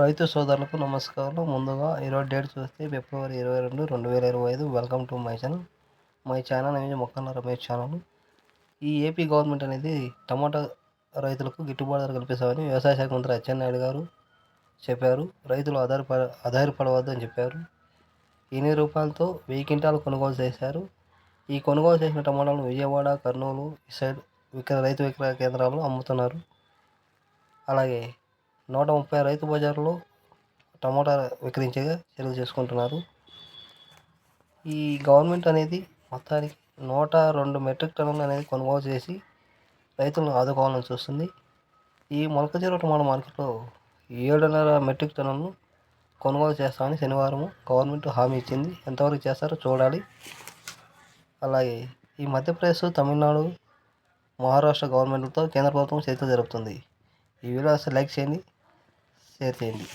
రైతు సోదరులకు నమస్కారం ముందుగా ఈరోజు డేట్ చూస్తే ఫిబ్రవరి ఇరవై రెండు రెండు వేల ఇరవై ఐదు. Welcome to my channel my channel అనేది మొక్కల రమేష్ ఛానల్ ఈ ఏపీ గవర్నమెంట్ అనేది టమాటా రైతులకు గిట్టుబాటు ధర కల్పిస్తామని వ్యవసాయ శాఖ మంత్రి అచ్చెన్నాయుడు గారు చెప్పారు. రైతులు ఆధారపడ ఆధారపడవద్దు అని చెప్పారు. ఎనిమిది రూపాయలతో వెయ్యి క్వింటాలు కొనుగోలు చేశారు? ఈ కొనుగోలు చేసిన టమాటాలను విజయవాడ కర్నూలు ఈ సైడ్ విక్రయ రైతు విక్రయ కేంద్రాల్లో అమ్ముతున్నారు. అలాగే నూట ముప్పై రైతు బజార్లో టమోటా విక్రయించేగా చర్యలు చేసుకుంటున్నారు. ఈ గవర్నమెంట్ అనేది మొత్తానికి నూట రెండు మెట్రిక్ టన్నులు అనేది కొనుగోలు చేసి రైతులను ఆదుకోవాలని చూస్తుంది. ఈ మొలకజీర టమాటా మార్కెట్లో ఏడున్నర మెట్రిక్ టన్నులను కొనుగోలు చేస్తామని శనివారం గవర్నమెంట్ హామీ ఇచ్చింది. ఎంతవరకు చేస్తారో చూడాలి. అలాగే ఈ మధ్యప్రదేశ్ తమిళనాడు మహారాష్ట్ర గవర్నమెంట్లతో కేంద్ర ప్రభుత్వం చర్చలు జరుపుతుంది. ఈ వీడియో అసలు లైక్ చేయండి. షేర్ చేయండి